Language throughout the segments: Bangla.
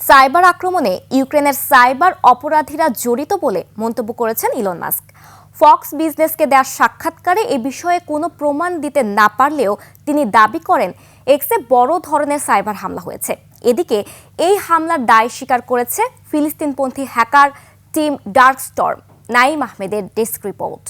সাইবার আক্রমণে ইউক্রেনের সাইবার অপরাধীরা জড়িত বলে মন্তব্য করেছেন ইলন মাস্ক। ফক্স বিজনেসকে দেওয়া সাক্ষাৎকারে এ বিষয়ে কোনো প্রমাণ দিতে না পারলেও তিনি দাবি করেন, এক্সে বড় ধরনের সাইবার হামলা হয়েছে। এদিকে এই হামলার দায় স্বীকার করেছে ফিলিস্তিনপন্থী hacker team dark storm Naim আহমেদের ডেস্ক রিপোর্ট।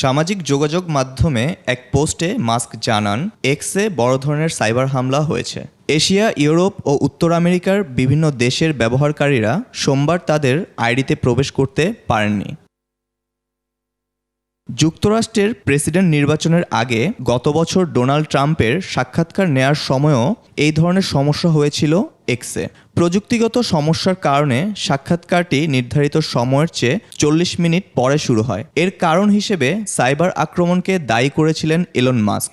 সামাজিক যোগাযোগ মাধ্যমে এক পোস্টে মাস্ক জানান, এক্সে বড় ধরনের সাইবার হামলা হয়েছে। এশিয়া ইউরোপ ও উত্তর আমেরিকার বিভিন্ন দেশের ব্যবহারকারীরা সোমবার তাদের আইডিতে প্রবেশ করতে পারেননি। যুক্তরাষ্ট্রের প্রেসিডেন্ট নির্বাচনের আগে গত বছর ডোনাল্ড ট্রাম্পের সাক্ষাৎকার নেয়ার সময়ও এই ধরনের সমস্যা হয়েছিল এক্সে। প্রযুক্তিগত সমস্যার কারণে সাক্ষাৎকারটি নির্ধারিত সময়ের চেয়ে চল্লিশ মিনিট পরে শুরু হয়। এর কারণ হিসেবে সাইবার আক্রমণকে দায়ী করেছিলেন এলন মাস্ক.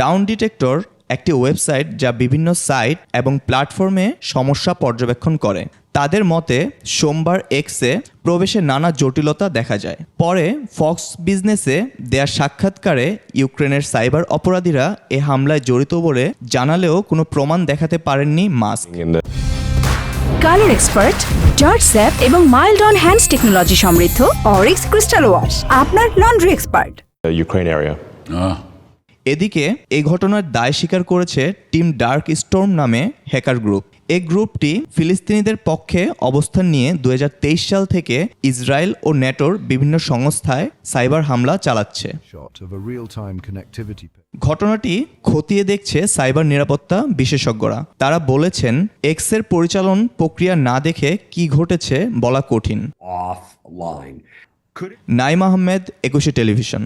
ডাউন ডিটেক্টর একটি ওয়েবসাইট যা বিভিন্ন সাইট এবং প্ল্যাটফর্মে সমস্যা পর্যবেক্ষণ করে। তাদের মতে সোমবার এক্সে প্রবেশে নানা জটিলতা দেখা যায়। পরে ফক্স বিজনেসে দেয়া সাক্ষাৎকারে ইউক্রেনের সাইবার অপরাধীরা এ হামলায় জড়িত বলে জানালেও কোনো প্রমাণ দেখাতে পারেননি মাস্ক। কালার এক্সপার্ট জর্জ স্যাপ এবং মাইল্ড অন হ্যান্ডস টেকনোলজি সমৃদ্ধ অরিক্স ক্রিস্টাল ওয়াশ আপনার লন্ড্রি এক্সপার্ট। Ukraine area. এদিকে এই ঘটনার দায় স্বীকার করেছে টিম ডার্ক স্টর্ম নামে হ্যাকার গ্রুপ। এই গ্রুপটি ফিলিস্তিনিদের পক্ষে অবস্থান নিয়ে দুহাজার তেইশ সাল থেকে ইসরায়েল ও নেটোর বিভিন্ন সংস্থায় সাইবার হামলা চালাচ্ছে. ঘটনাটি খতিয়ে দেখছে সাইবার নিরাপত্তা বিশেষজ্ঞরা। তারা বলেছেন এক্সের পরিচালন প্রক্রিয়া না দেখে কি ঘটেছে বলা কঠিন. নাইম আহমেদ একুশে টেলিভিশন।